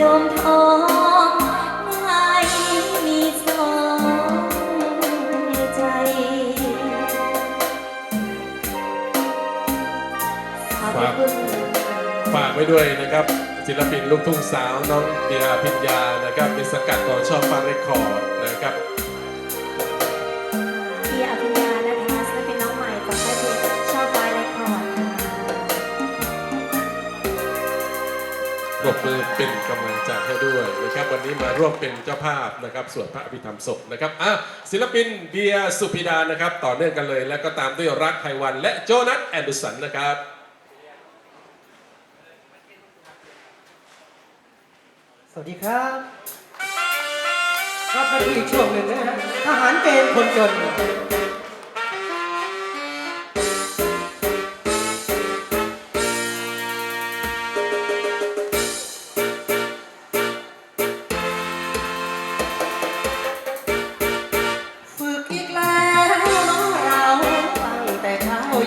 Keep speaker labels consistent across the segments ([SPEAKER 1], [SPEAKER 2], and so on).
[SPEAKER 1] จมทองไม่มีสองใจ ฝาก
[SPEAKER 2] ฝากไว้ด้วยนะครับ ศิลปินลูกทุ่งสาวน้องเดียพิญญานะครับเป็นสกัดของชอบฟังเรคคอร์ดนะครับ
[SPEAKER 1] เป็
[SPEAKER 2] นกำลังใจให้ด้วยนะครับวันนี้มาร่วมเป็นเจ้าภาพนะครับสวดพระอภิธรรมศพนะครับอะศิลปินเดียสุพิดานะครับ ต่อเนื่องกันเลย แล้วก็ตามด้วยรักไพวัน และโจนัสแอนดุสันนะครับ
[SPEAKER 3] สวัสดีครับครับมาดูอีกช่วงหนึ่งนะฮะทหารเกณฑ์คนจน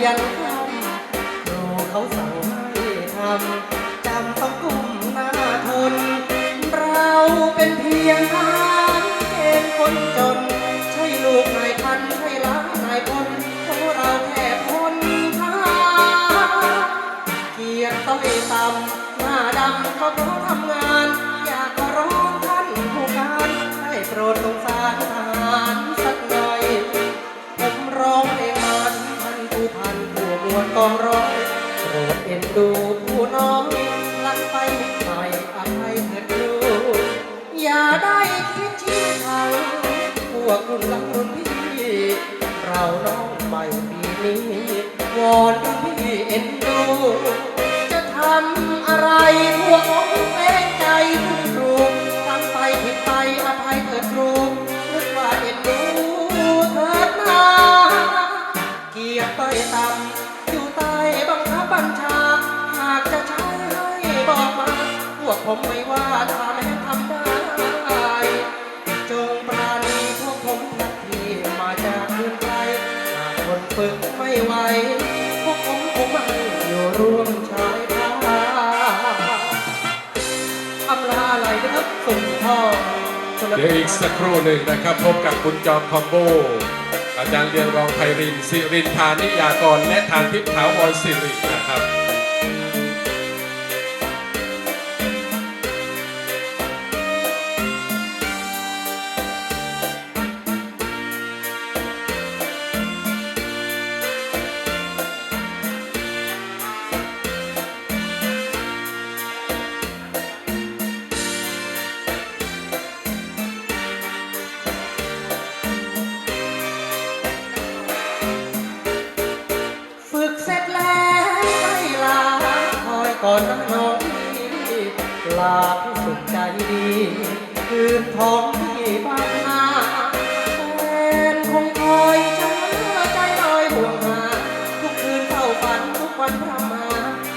[SPEAKER 3] ยันค่ำครูเขาสั่งให้ทำจำต้องกุ้มหน้าทน เราเป็นเพียงทารเกณฑ์คนจน ใช่ลูกนายพันใช่ล้านนายพลพราะเราแค่พลทาเกียรติต้อยต่ำหน้าดำก็เพราะทำ วกรุ่นหลังรุ่นพี่ เราน้องใหม่ปีนี้วอนพี่เอ็นดู จะทำอะไรพวกผมเองใจคุณครูทำไปผิดไปอภัยเถิดครูนึกว่าเอ็นดูเถิดนาเกียรติต่ำอยู่ใต้บังคับบัญชา หากจะใช้ให้บอกมา พวกผมไม่ว่าถ้าแม้ทำได้ สุนทรชล
[SPEAKER 2] เดี๋ยวอีกสักครู่หนึ่งนะครับ พบกับคุณจอมคอมโบ อาจารย์เรียงรองไพรินสิรินทานิยากร และทานทิพย์ถาวรสิริ ค
[SPEAKER 3] อยก่อนนะน้องที่ลาบสุดใจดี คืนทอง